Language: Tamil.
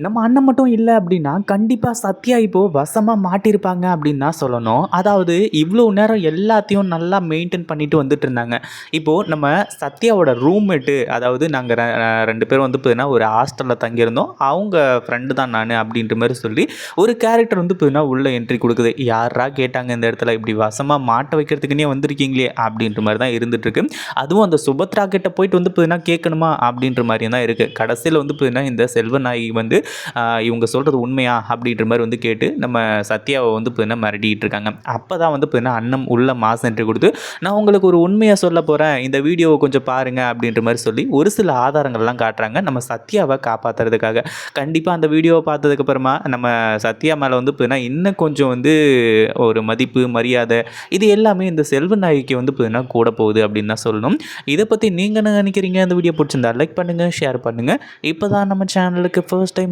நம்ம அண்ணன் மட்டும் இல்லை அப்படின்னா கண்டிப்பாக சத்யா இப்போ வசமாக மாட்டியிருப்பாங்க அப்படின்னு தான் சொல்லணும். அதாவது இவ்வளோ நேரம் எல்லாத்தையும் நல்லா மெயின்டைன் பண்ணிட்டு வந்துட்டு இருந்தாங்க. இப்போது நம்ம சத்யாவோட ரூம்மேட்டு அதாவது நாங்கள் ரெண்டு பேரும் வந்து பார்த்தீங்கன்னா ஒரு ஹாஸ்டலில் தங்கியிருந்தோம். அவங்க ஃப்ரெண்டு தான் நான் அப்படின்ற மாதிரி சொல்லி ஒரு கேரக்டர் வந்து பார்த்தீங்கன்னா உள்ளே என்ட்ரி கொடுக்குது. யாரா கேட்டாங்க இந்த இடத்துல? இப்படி வசமாக மாட்ட வைக்கிறதுக்குன்னே வந்திருக்கீங்களே அப்படின்ற மாதிரி தான் இருந்துகிட்ருக்கு அதுவும் அந்த சுபத்ரா கிட்ட போயிட்டு வந்து பார்த்தீங்கன்னா கேட்கணுமா அப்படின்ற மாதிரி தான் இருக்குது கடைசியில் வந்து பார்த்தீங்கன்னா இந்த செல்வநாயகி வந்து இவங்க சொல்கிறது உண்மையா அப்படின்ற மாதிரி வந்து கேட்டு நம்ம சத்யாவை வந்து பார்த்தீங்கன்னா மிரட்டிகிட்டு இருக்காங்க. அப்போ தான் வந்து பார்த்தீங்கன்னா அண்ணம் உள்ள மாஸ் என்ட்ரி கொடுத்து நான் உங்களுக்கு ஒரு உண்மையாக சொல்ல போகிறேன் இந்த வீடியோவை கொஞ்சம் பாருங்கள் அப்படின்ற மாதிரி சொல்லி ஒரு சில ஆதாரங்கள்லாம் காட்டுறாங்க நம்ம சத்யாவை காப்பாற்றுறதுக்காக கண்டிப்பாக அந்த வீடியோவை பார்த்ததுக்கப்புறமா நம்ம சத்யா மேலே வந்து பார்த்தீங்கன்னா இன்னும் கொஞ்சம் வந்து ஒரு மதிப்பு மரியாதை இது எல்லாமே இந்த செல்வநாயகிக்கு வந்து பார்த்தீங்கன்னா கூட போகுது அப்படின்னு தான் சொல்லணும். இதை பற்றி நீங்கள் என்ன நினைக்கிறீங்க? அந்த வீடியோ பிடிச்சிருந்தா லைக் பண்ணுங்கள் ஷேர் பண்ணுங்கள் இப்போ தான் நம்ம சேனலுக்கு ஃபர்ஸ்ட் டைம்